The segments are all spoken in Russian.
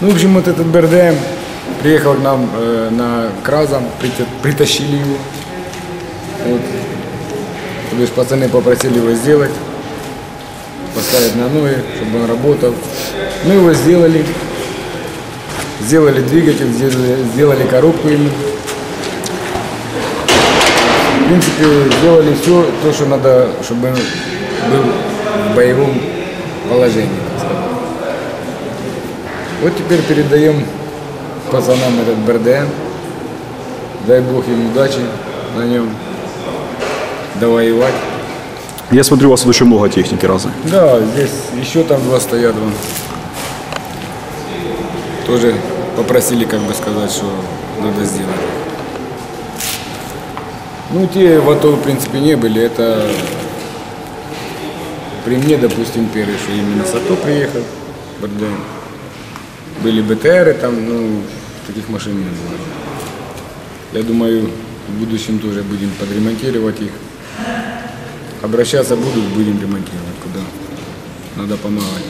Ну, в общем, вот этот БРДМ приехал к нам э, на Кразом, прит- притащили его. Вот. То есть пацаны попросили его сделать, поставить на ноги, чтобы он работал. Мы его сделали. Сделали двигатель, сделали, сделали коробку ему. В принципе, сделали все то, что надо, чтобы он был в боевом положении. Вот теперь передаем пацанам этот БРДМ. Дай бог им удачи на нем. Довоевать. Я смотрю, у вас тут очень много техники разной. Да, здесь еще там два стоят вон. Тоже попросили, как бы сказать, что надо сделать. Ну, те в АТО, в принципе, не были. Это при мне, допустим, первый, что именно с АТО приехал. БРДМ. Были БТРы там, ну, таких машин не было. Я думаю, в будущем тоже будем подремонтировать их. Обращаться будут, будем ремонтировать, куда надо помогать.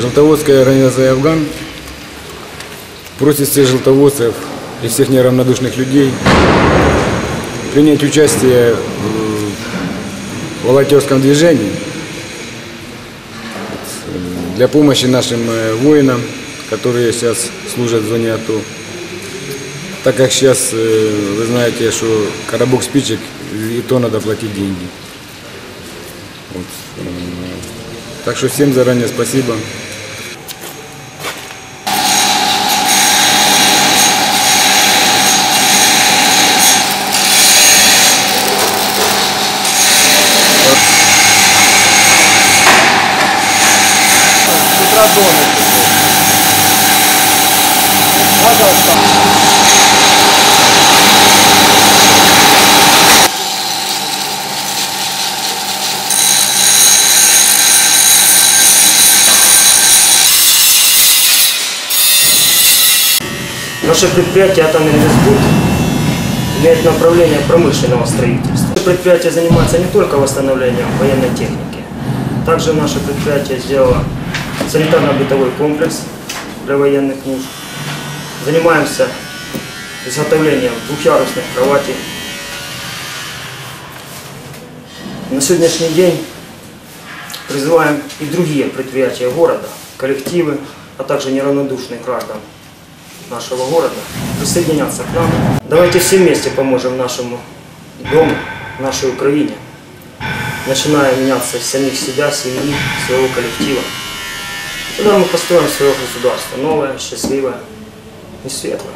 Желтоводская организация «Афган» просит всех желтоводцев и всех неравнодушных людей принять участие в волонтерском движении для помощи нашим э, воинам, которые сейчас служат в зоне АТО. Так как сейчас, э, вы знаете, что коробок спичек, и то надо платить деньги. Вот. Так что всем заранее спасибо. Наше предприятие «Атоминвестбуд» имеет направление промышленного строительства. Предприятие занимается не только восстановлением военной техники. Также наше предприятие сделало санитарно-бытовой комплекс для военных нужд. Занимаемся изготовлением двухъярусных кроватей. На сегодняшний день призываем и другие предприятия города, коллективы, а также неравнодушных граждан нашего города присоединяться к нам. Давайте все вместе поможем нашему дому, нашей Украине, начиная меняться самих себя, семьи, своего коллектива. Тогда мы построим свое государство, новое, счастливое и светлое.